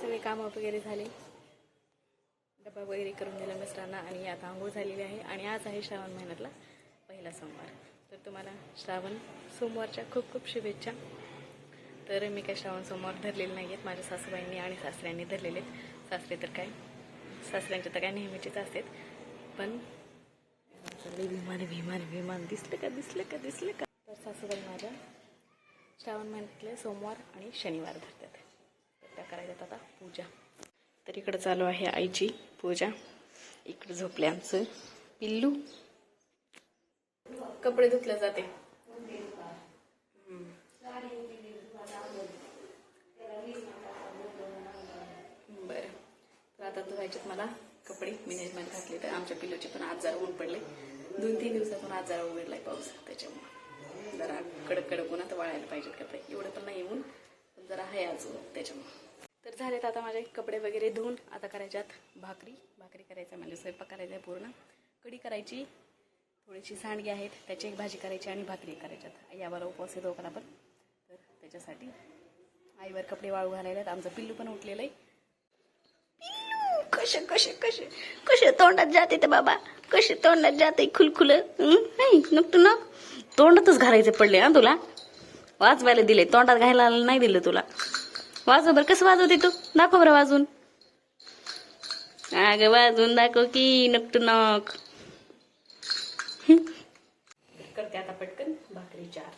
सगळे कामं वगैरे झाले. डबा वगैरे करून दिला मिस्टरांना आणि आता आंघोळ झालेली आहे आणि आज आहे श्रावण महिन्यातला पहिला सोमवार. तर तुम्हाला श्रावण सोमवारच्या खूप खूप शुभेच्छा. तर मी काय श्रावण सोमवार धरलेले नाही आहेत माझ्या सासूबाईंनी आणि सासऱ्यांनी धरलेले आहेत. सासरे तर काय सासऱ्यांचे तर काय नेहमीचेच असतात. पण विमान विमान विमान. दिसलं का दिसलं का दिसलं का? तर सासूबाई माझ्या श्रावण महिन्यातले सोमवार आणि शनिवार धरतात. त्या करायच्यात आता पूजा. तर इकडं चालू आहे आईची पूजा. इकडं झोपले आमचं. पिल्लू? कपडे धुतले जाते. बरं. तर आता धुवायचेत मला कपडे. मी नेटमध्ये घातले तर आमच्या पिल्लूचे पण आज जरा ऊन पडले. दोन तीन दिवसातून आज जरा उघडलाय पाऊस. त्याच्यामुळे जरा कडक कडक उन्हात वाळायला पाहिजेत कपडे. एवढं पण नाही ऊन. जरा आहे अजून त्याच्यामुळं. त्याच्यामुळे तर झालेत आता माझे कपडे वगैरे धुवून आता करायच्यात भाकरी. भाकरी करायचं म्हणजे स्वयंपाक करायचा आहे पूर्ण. कढी करायची थोडीशी सांडगी आहेत त्याची एक भाजी करायची आणि भाकरी करायच्यात यावर उपवास येतो दोघांना पण तर त्याच्यासाठी आईवर कपडे वाळू घालायला आहेत. आमचं पिल्लू पण उठलेलं आहे. पिल्लू कसे कसे कसे कसे तोंडात जाते ते बाबा. कसे तोंडात जाते खुलखुलं. नुकतं ना तोंडातच घालायचे पडले हा तुला? वाजवायला दिले. तोंडात घ्यायला नाही दिलं तुला. वाजव बरं. कसं वाजवते तू? दाखव बरं वाजून अगं वाजवून दाखव की नकटू नक. करते आता पटकन भाकरी चार.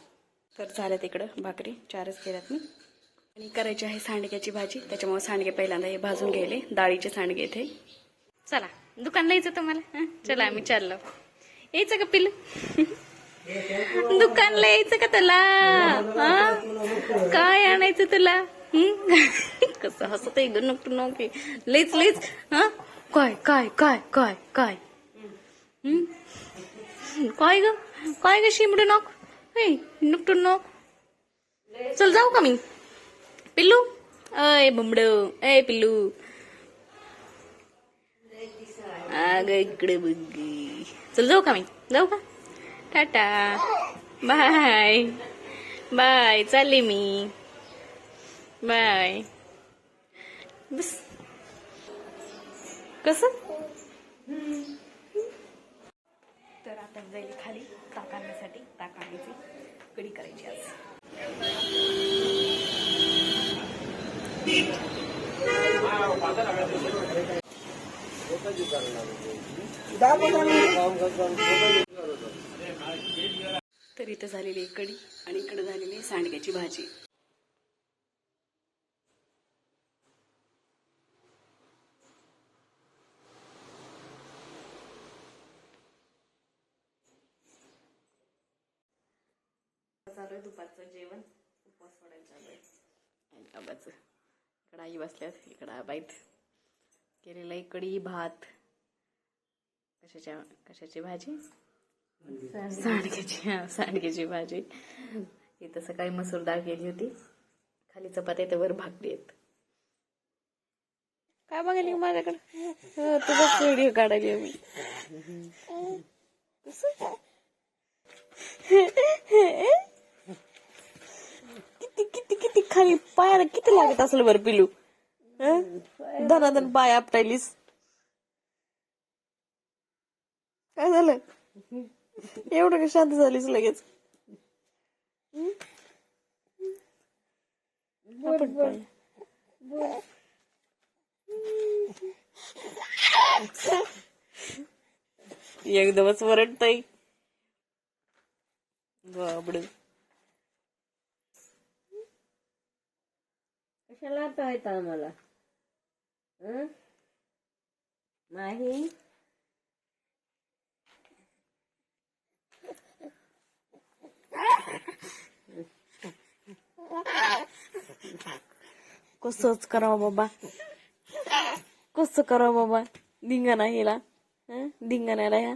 तर झाल्या तिकडं भाकरी. चारच केल्यात मी. आणि करायची आहे सांडग्याची भाजी. त्याच्यामुळे सांडगे पहिल्यांदा हे भाजून घ्यायले. डाळीचे सांडगे इथे. चला. दुकानला यायचं तुम्हाला चला आम्ही चाललो. यायचं का पिल्लू? दुकानला यायचं का तुला हा? काय आणायचं तुला कसं हसत आहे ग नको नको लेच लेच हा? काय काय काय काय काय? काय ग? काय ग शिमडू नोक? हे नुकटून नक? चल जाऊ का मी? पिल्लू? अय बुमड. अय पिल्लू. अग इकडे बघ. चल जाऊ का मी? जाऊ का? टाटा. बाय. बाय. चालले मी. बाय. बस. कसं? तर आता जाईल खाली. ताक आणण्यासाठी ताक आणायची. कढी करायची आज. तर इथं झालेली आहे कढी आणि इकडं झालेली आहे सांडग्याची भाजी. चालू आहे दुपारचं जेवण. उपवास सोडायला चालू आहे. आणि बाबाचं इकडं आई बसल्यात इकडं आबाईत केलेलं आहे कढी भात. कशाच्या कशाची भाजी? सांडग्याची हा सांडग्याची भाजी. इथं सकाळी मसूर डाळ केली होती. खाली चपात्या तर वर भाकरी आहेत. काय बघायला माझ्याकडे? तुझा व्हिडिओ काढायला मी. किती किती किती खाली पायाला किती लागत असेल बरं पिलू? धनाधन पाय आपटायलीस. काय झालं? एवढं का शांत झालीस लगेच. एकदमच वरडतय. बाबड कशाला पाहता आम्हाला? नाही? कसच करावं बाबा. कसं करावं बाबा? धिंगाणा हिला धिंगाण्याला ह्या